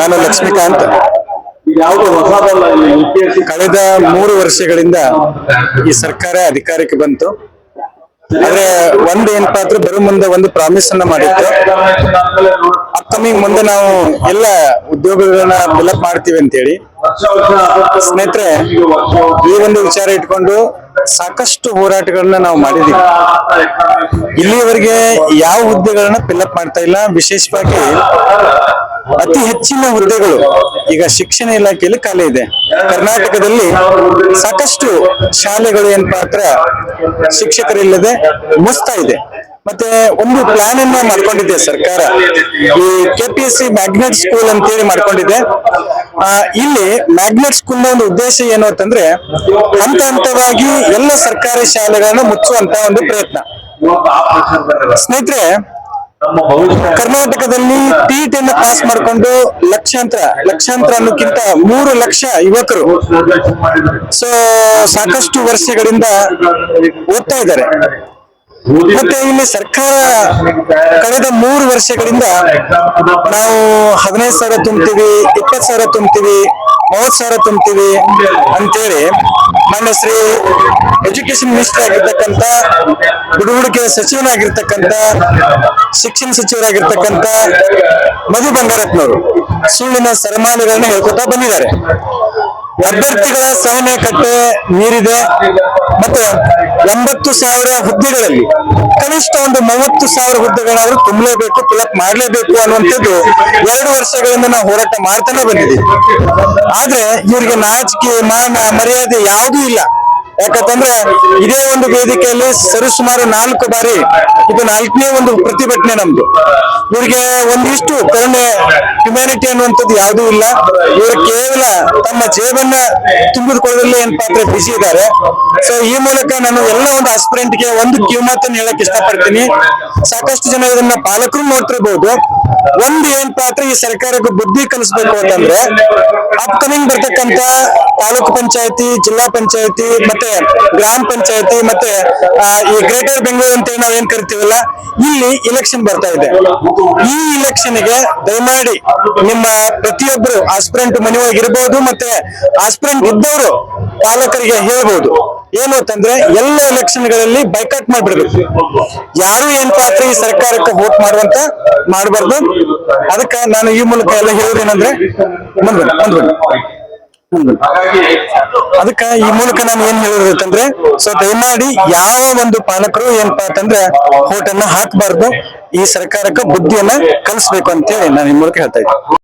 ನಾನು ಲಕ್ಷ್ಮೀಕಾಂತ್. ಕಳೆದ ಮೂರು ವರ್ಷಗಳಿಂದ ಈ ಸರ್ಕಾರ ಅಧಿಕಾರಕ್ಕೆ ಬಂತು. ಆದ್ರೆ ಒಂದ್ ಏನಪ್ಪಾ ಅಂದ್ರೆ ಬರೋ ಮುಂದೆ ಒಂದು ಪ್ರಾಮಿಸ್ ಅನ್ನ ಮಾಡಿತ್ತು. ಅಪ್ಕಮಿಂಗ್ ಮುಂದೆ ನಾವು ಎಲ್ಲ ಉದ್ಯೋಗಗಳನ್ನ ಫಿಲಪ್ ಮಾಡ್ತೀವಿ ಅಂತೇಳಿ. ಸ್ನೇಹಿತರೆ, ಈ ಒಂದು ವಿಚಾರ ಇಟ್ಕೊಂಡು ಸಾಕಷ್ಟು ಹೋರಾಟಗಳನ್ನ ನಾವು ಮಾಡಿದೀವಿ. ಇಲ್ಲಿಯವರೆಗೆ ಯಾವ ಹುದ್ದೆಗಳನ್ನ ಫಿಲ್ಅಪ್ ಮಾಡ್ತಾ ಇಲ್ಲ. ವಿಶೇಷವಾಗಿ ಅತಿ ಹೆಚ್ಚಿನ ಹುದ್ದೆಗಳು, ಈಗ ಶಿಕ್ಷಣ ಇಲಾಖೆಯಲ್ಲಿ ಖಾಲಿ ಇದೆ. ಕರ್ನಾಟಕದಲ್ಲಿ ಸಾಕಷ್ಟು ಶಾಲೆಗಳು ಏನ್ ಪಾತ್ರ ಶಿಕ್ಷಕರಿಲ್ಲದೆ ಮುಸ್ತಾ ಇದೆ. ಮತ್ತೆ ಒಂದು ಪ್ಲಾನ್ ಅನ್ನ ಮಾಡ್ಕೊಂಡಿದೆ ಸರ್ಕಾರ. ಈ ಕೆಪಿಎಸ್ಸಿ ಮ್ಯಾಗ್ನೆಟ್ ಸ್ಕೂಲ್ ಅಂತೇಳಿ ಮಾಡ್ಕೊಂಡಿದೆ ಆ, ಇಲ್ಲಿ ಮ್ಯಾಗ್ನೆಟ್ ಸ್ಕೂಲ್ನ ಒಂದು ಉದ್ದೇಶ ಏನು ಅಂತಂದ್ರೆ ಹಂತ ಹಂತವಾಗಿ ಎಲ್ಲ ಸರ್ಕಾರಿ ಶಾಲೆಗಳನ್ನ ಮುಚ್ಚುವಂತ ಒಂದು ಪ್ರಯತ್ನ. ಸ್ನೇಹಿತರೆ ಕರ್ನಾಟಕದಲ್ಲಿ ಟಿಇಟಿ ಅನ್ನು ಪಾಸ್ ಮಾಡ್ಕೊಂಡು ಲಕ್ಷಾಂತರ ಲಕ್ಷಾಂತರ ಅನ್ನೋಕ್ಕಿಂತ ಮೂರು ಲಕ್ಷ ಯುವಕರು ಸೊ ಸಾಕಷ್ಟು ವರ್ಷಗಳಿಂದ ಓದ್ತಾ ಇದ್ದಾರೆ. ಮತ್ತೆ ಇಲ್ಲಿ ಸರ್ಕಾರ ಕಳೆದ ಮೂರು ವರ್ಷಗಳಿಂದ ನಾವು ಹದಿನೈದು ಸಾವಿರ ತುಂಬ್ತೀವಿ, ಇಪ್ಪತ್ತು ಸಾವಿರ ತುಂಬ್ತೀವಿ ಮೂವತ್ ಸಾವಿರ ತುಂಬ್ತೀವಿ ಅಂತೇಳಿ ಮಾನ್ಯ ಶ್ರೀ ಎಜುಕೇಶನ್ ಮಿನಿಸ್ಟರ್ ಆಗಿರ್ತಕ್ಕಂಥ ಹುಡುಗುಡುಗೆ ಸಚಿವನಾಗಿರ್ತಕ್ಕಂಥ, ಶಿಕ್ಷಣ ಸಚಿವರಾಗಿರ್ತಕ್ಕಂಥ ಮಧು ಬಂಗಾರಪ್ಪನವರು ಸುಳ್ಳಿನ ಸರಮಾನಗಳನ್ನ ಹೇಳ್ಕೊತಾ ಬಂದಿದ್ದಾರೆ. ಅಭ್ಯರ್ಥಿಗಳ ಸಹನೆ ಕಟ್ಟೆ ಮೀರಿದೆ ಮತ್ತೆ ಎಂಬತ್ತು ಸಾವಿರ ಹುದ್ದೆಗಳಲ್ಲಿ ಕನಿಷ್ಠ ಒಂದು ಮೂವತ್ತು ಸಾವಿರ ಹುದ್ದೆಗಳಾದ್ರೂ ತುಂಬಲೇಬೇಕು ಫಿಲಪ್ ಮಾಡಲೇಬೇಕು ಅನ್ನುವಂಥದ್ದು ಎರಡು ವರ್ಷಗಳಿಂದ ನಾವು ಹೋರಾಟ ಮಾಡ್ತಾನೆ ಬಂದಿದ್ದೀವಿ. ಆದ್ರೆ ಇವರಿಗೆ ನಾಚಿಕೆ, ಮಾನ, ಮರ್ಯಾದೆ ಯಾವುದೂ ಇಲ್ಲ. ಯಾಕಂತಂದ್ರೆ ಇದೇ ಒಂದು ವೇದಿಕೆಯಲ್ಲಿ ಸರಿಸುಮಾರು ನಾಲ್ಕು ಬಾರಿ ಇದು ನಾಲ್ಕನೇ ಒಂದು ಪ್ರತಿಭಟನೆ ನಮ್ದು. ಇವರಿಗೆ ಒಂದಿಷ್ಟು ಕರುಣೆ ಹ್ಯುಮ್ಯಾನಿಟಿ ಅನ್ನುವಂಥದ್ದು ಯಾವುದೂ ಇಲ್ಲ. ಇವರು ಕೇವಲ ತಮ್ಮ ಜೇಬನ್ನ ತುಂಬಿದುಕೊಳ್ಳಲು ಏನ್ ಪಾತ್ರ ಬಿಸಿ ಇದ್ದಾರೆ. ಸೊ ಈ ಮೂಲಕ ನಾನು ಎಲ್ಲ ಒಂದು ಆಸ್ಪಿರೆಂಟ್ಗೆ ಒಂದು ಕಿವಿಮಾತನ್ನು ಹೇಳಕ್ ಇಷ್ಟಪಡ್ತೀನಿ. ಸಾಕಷ್ಟು ಜನ ಇದನ್ನ ಪಾಲಕರು ನೋಡ್ತಿರ್ಬಹುದು ಒಂದು ಏನ್ ಪಾತ್ರ ಈ ಸರ್ಕಾರಕ್ಕೆ ಬುದ್ಧಿ ಕಲಿಸ್ಬೇಕು ಅಂತಂದ್ರೆ ಅಪ್ಕಮಿಂಗ್ ಬರ್ತಕ್ಕಂತ ತಾಲೂಕು ಪಂಚಾಯತಿ ಜಿಲ್ಲಾ ಪಂಚಾಯತಿ ಮತ್ತೆ ಗ್ರಾಮ ಪಂಚಾಯತಿ ಮತ್ತೆ ಈ ಗ್ರೇಟರ್ ಬೆಂಗಳೂರು ಅಂತ ನಾವು ಏನ್ ಕರಿತೀವಲ್ಲ ಇಲ್ಲಿ ಇಲೆಕ್ಷನ್ ಬರ್ತಾ ಇದೆ. ಈ ಇಲೆಕ್ಷನ್ಗೆ ದಯಮಾಡಿ ನಿಮ್ಮ ಪ್ರತಿಯೊಬ್ಬರು ಆಸ್ಪಿರೆಂಟ್ ಮನೆಯೊಳಗಿರ್ಬೋದು ಮತ್ತೆ ಆಸ್ಪಿರೆಂಟ್ ಇದ್ದವರು ಪಾಲಕರಿಗೆ ಹೇಳ್ಬೋದು. ಏನು ಅಂತಂದ್ರೆ ಎಲ್ಲ ಎಲೆಕ್ಷನ್ಗಳಲ್ಲಿ ಬೈಕಾಟ್ ಮಾಡ್ಬಿಡ್ಬೇಕು. ಯಾರು ಏನ್ ಪಾತ್ರ ಈ ಸರ್ಕಾರಕ್ಕೆ ವೋಟ್ ಮಾಡುವಂತ ಮಾಡಬಾರ್ದು. ಅದಕ್ಕೆ ನಾನು ಈ ಮೂಲಕ ಎಲ್ಲ ಹೇಳೋದೇನಂದ್ರೆ ಮುಂದ್ಬನ್ನಿ ಮುಂದ್ಬನ್ನಿ ಅದಕ್ಕ ಈ ಮೂಲಕ ನಾನು ಏನ್ ಹೇಳೋದಂತಂದ್ರೆ, ಸೊ ದಯಮಾಡಿ ಯಾವ ಒಂದು ಪಾಲಕರು ಏನಪ್ಪಾ ಅಂತಂದ್ರೆ ಹೋಟನ್ನ ಹಾಕಬಾರ್ದು, ಈ ಸರ್ಕಾರಕ್ಕ ಬುದ್ಧಿಯನ್ನ ಕಲಿಸ್ಬೇಕು ಅಂತೇಳಿ ನಾನು ಈ ಮೂಲಕ ಹೇಳ್ತಾ ಇದ್ದೀನಿ.